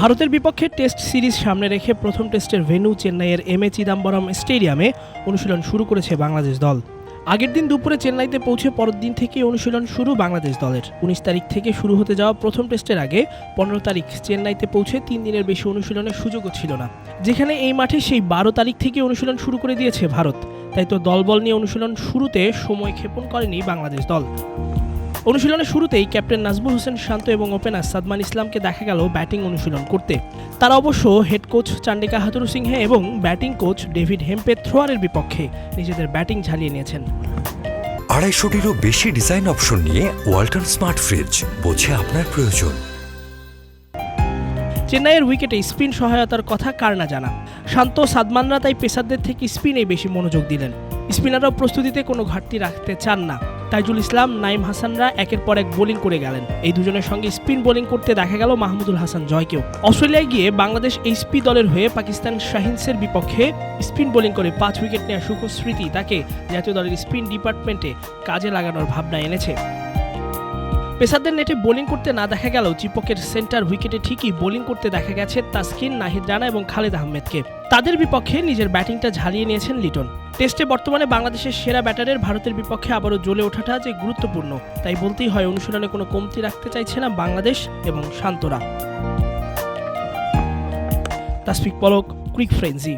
ভারতের বিপক্ষে test series সামনে রেখে প্রথম টেস্টের ভেন্যু চেন্নাইয়ের এম এ চিদাম্বরম স্টেডিয়ামে অনুশীলন শুরু করেছে বাংলাদেশ দল। আগের দিন দুপুরে চেন্নাইতে পৌঁছে পরের দিন থেকে অনুশীলন শুরু বাংলাদেশ দলের। উনিশ তারিখ থেকে শুরু হতে যাওয়া প্রথম টেস্টের আগে পনেরো তারিখ চেন্নাইতে পৌঁছে তিন দিনের বেশি অনুশীলনের সুযোগও ছিল না। যেখানে এই মাঠে সেই বারো তারিখ থেকে অনুশীলন শুরু করে দিয়েছে ভারত। তাই তো দলবল নিয়ে অনুশীলন শুরুতে সময় ক্ষেপণ করেনি বাংলাদেশ দল। অনুশীলনের শুরুতেই ক্যাপ্টেন নাজমুল হোসেন শান্ত এবং ওপেনার সাদমান ইসলামকে দেখা গেল ব্যাটিং অনুশীলন করতে। তারা অবশ্য হেড কোচ চান্ডিকা হাতুরু সিংহে এবং ব্যাটিং কোচ ডেভিড হেম্পে থ্রোয়ারের বিপক্ষে নিজেদের ব্যাটিং ঝালিয়ে নিয়েছেন। আড়াইশোটিরও বেশি ডিজাইন অপশন নিয়ে ওয়াল্টন স্মার্ট ফ্রিজ বোঝে আপনার প্রয়োজন। চেন্নাইয়ের উইকেটে স্পিন সহায়তার কথা কার না জানা। শান্ত সাদমানরা তাই পেসারদের থেকে স্পিনে বেশি মনোযোগ দিলেন। স্পিনাররাও প্রস্তুতিতে কোনো ঘাটতি রাখতে চান না। তাইজুল ইসলাম নাইম হাসানরা একের পর এক বোলিং করে গেলেন। এই দুজনের সঙ্গে স্পিন বোলিং করতে দেখা গেল মাহমুদুল হাসান জয়কেও। অস্ট্রেলিয়ায় গিয়ে বাংলাদেশ এইচপি দলের হয়ে পাকিস্তান শাহিনসের বিপক্ষে স্পিন বোলিং করে পাঁচ উইকেট নেওয়ার সুখ স্মৃতি তাকে জাতীয় দলের স্পিন ডিপার্টমেন্টে কাজে লাগানোর ভাবনা এনেছে। পেসারদের নেটে বোলিং করতে না দেখা গেলেও চিপকের সেন্টার উইকেটে ঠিকই বোলিং করতে দেখা গেছে তাসকিন, নাহিদ রানা এবং খালেদ আহমেদকে। তাদের বিপক্ষে নিজের ব্যাটিংটা ঝালিয়ে নিয়েছেন লিটন। টেস্টে বর্তমানে বাংলাদেশের সেরা ব্যাটারের ভারতের বিপক্ষে আবারও জ্বলে ওঠাটা যে গুরুত্বপূর্ণ, তাই বলতেই হয় অনুশীলনে কোনো কমতি রাখতে চাইছে না বাংলাদেশ এবং শান্তরা। তাসফিক পলক, ক্রিক ফ্রেন্সি।